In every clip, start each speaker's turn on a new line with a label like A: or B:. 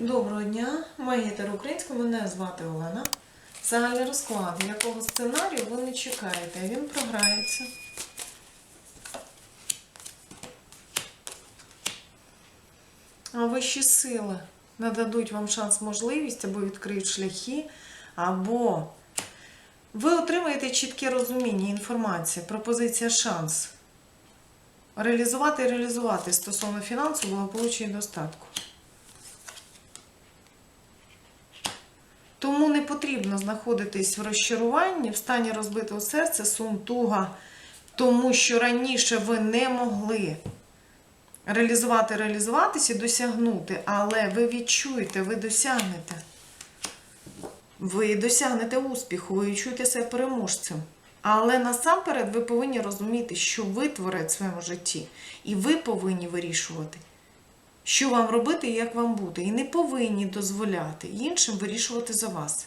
A: Доброго дня, магітер українською, мене звати Олена. Загальний розклад, якого сценарію ви не чекаєте, він програється. А вищі сили нададуть вам шанс, можливість або відкриють шляхи, або ви отримаєте чітке розуміння, інформація, пропозиція, шанс. Реалізувати і реалізувати стосовно фінансового благополуччя і достатку. Тому не потрібно знаходитись в розчаруванні, в стані розбитого серця, сум, туга, тому що раніше ви не могли реалізувати, реалізуватись і досягнути, але ви відчуєте, ви досягнете. Ви досягнете успіху, ви відчуєте себе переможцем. Але насамперед ви повинні розуміти, що ви творець в своєму житті, і ви повинні вирішувати, що вам робити і як вам бути. І не повинні дозволяти іншим вирішувати за вас.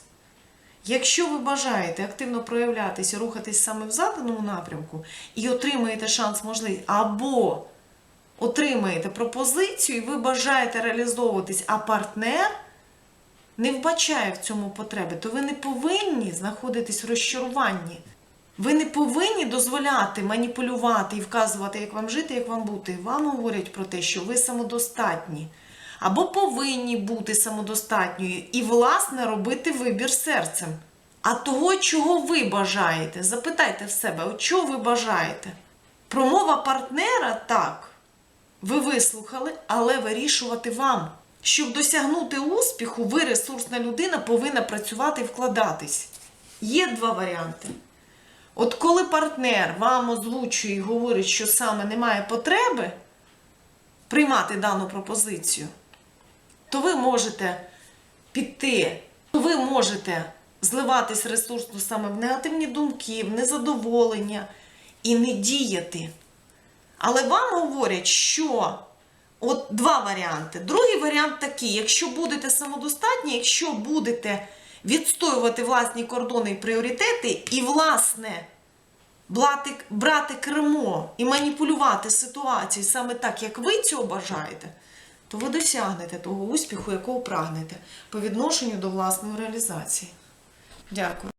A: Якщо ви бажаєте активно проявлятися, рухатись саме в заданому напрямку і отримаєте шанс можливість, або отримаєте пропозицію, і ви бажаєте реалізовуватись, а партнер не вбачає в цьому потреби, то ви не повинні знаходитись в розчаруванні. Ви не повинні дозволяти маніпулювати і вказувати, як вам жити, як вам бути. Вам говорять про те, що ви самодостатні. Або повинні бути самодостатньою і, власне, робити вибір серцем. А того, чого ви бажаєте, запитайте в себе, от чого ви бажаєте? Промова партнера так. Ви вислухали, але вирішувати вам. Щоб досягнути успіху, ви, ресурсна людина, повинна працювати і вкладатись. Є два варіанти. От коли партнер вам озвучує і говорить, що саме немає потреби приймати дану пропозицію, то ви можете піти, то ви можете зливатись ресурсно саме в негативні думки, в незадоволення і не діяти. Але вам говорять, що от два варіанти. Другий варіант такий: якщо будете самодостатні, якщо будете відстоювати власні кордони і пріоритети, і, власне, брати, кермо і маніпулювати ситуацією саме так, як ви цього бажаєте, то ви досягнете того успіху, якого прагнете по відношенню до власної реалізації. Дякую.